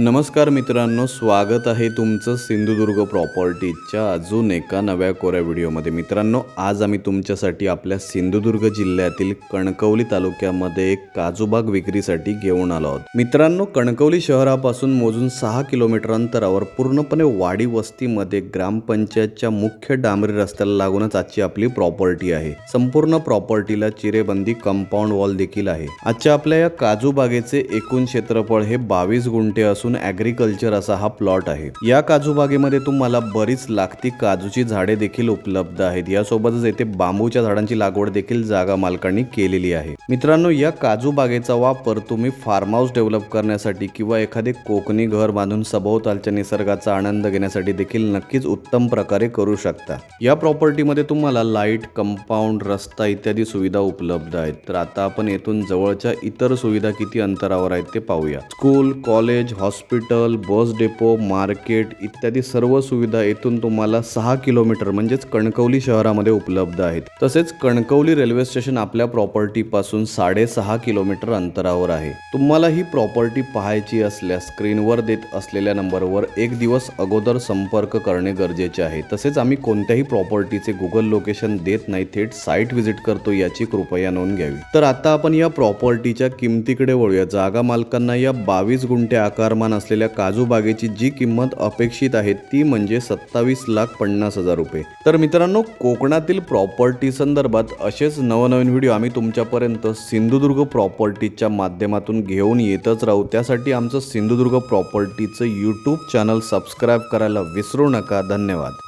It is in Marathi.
नमस्कार मित्रांनो स्वागत आहे तुमचं सिंधुदुर्ग प्रॉपर्टीच्या अजून एका नव्या कोऱ्या व्हिडिओमध्ये. मित्रांनो आज आम्ही तुमच्यासाठी आपल्या सिंधुदुर्ग जिल्ह्यातील कणकवली तालुक्यामध्ये एक काजूबाग विक्रीसाठी घेऊन आलो आहोत. मित्रांनो कणकवली शहरापासून मोजून सहा किलोमीटर अंतरावर पूर्णपणे वाडी वस्तीमध्ये ग्रामपंचायतच्या मुख्य डांबरी रस्त्याला लागूनच आजची आपली प्रॉपर्टी आहे. संपूर्ण प्रॉपर्टीला चिरेबंदी कंपाऊंड वॉल देखील आहे. आजच्या आपल्या या काजूबागेचे एकूण क्षेत्रफळ हे बावीस गुंठे असून ॲग्रिकल्चर असा हा प्लॉट आहे. या काजू बागेमध्ये तुम्हाला बरीच लागती काजूची झाडे देखील उपलब्ध आहेत. यासोबतच येथे बांबूच्या झाडांची लागवड देखील जागा मालकांनी केलेली आहे. मित्रांनो या काजू बागेचा वापर तुम्ही फार्म हाऊस डेव्हलप करण्यासाठी किंवा एखादे कोकणी घर बांधून सभोवतालच्या निसर्गाचा आनंद घेण्यासाठी देखील नक्कीच उत्तम प्रकारे करू शकता. या प्रॉपर्टीमध्ये तुम्हाला लाइट कंपाऊंड रस्ता इत्यादी सुविधा उपलब्ध आहेत. तर आता आपण येथून जवळच्या इतर सुविधा किती अंतरावर आहेत ते पाहूया. School college hospital hospital bus depot market इत्यादी सर्व सुविधा येथून तुम्हाला सहा किलोमीटर म्हणजेच कणकवली शहरामध्ये उपलब्ध आहेत. तसेच कणकवली रेल्वे स्टेशन आपल्या प्रॉपर्टीपासून साडेसहा किलोमीटर अंतरावर आहे. तुम्हाला ही प्रॉपर्टी पाहायची असल्यास स्क्रीनवर देत असलेल्या नंबरवर एक दिवस अगोदर संपर्क करणे गरजेचे आहे. तसेच आम्ही कोणत्याही प्रॉपर्टीचे गुगल लोकेशन देत नाही थेट साईट व्हिजिट करतो याची कृपया नोंद घ्यावी. तर आता आपण या प्रॉपर्टीच्या किमतीकडे वळूया. जागा मालकांना या बावीस गुंठे आकार आकारमान असलेल्या काजू बागेची जी किंमत अपेक्षित आहे ती म्हणजे सत्तावीस लाख पन्नास हजार रुपये. तर मित्रांनो कोकणातील प्रॉपर्टी संदर्भात असेच नवनवीन व्हिडिओ आम्ही तुमच्यापर्यंत सिंधुदुर्ग प्रॉपर्टीच्या माध्यमातून घेऊन येतच राहू. त्यासाठी आमचं सिंधुदुर्ग प्रॉपर्टीचं यूट्यूब चॅनल सबस्क्राईब करायला विसरू नका. धन्यवाद.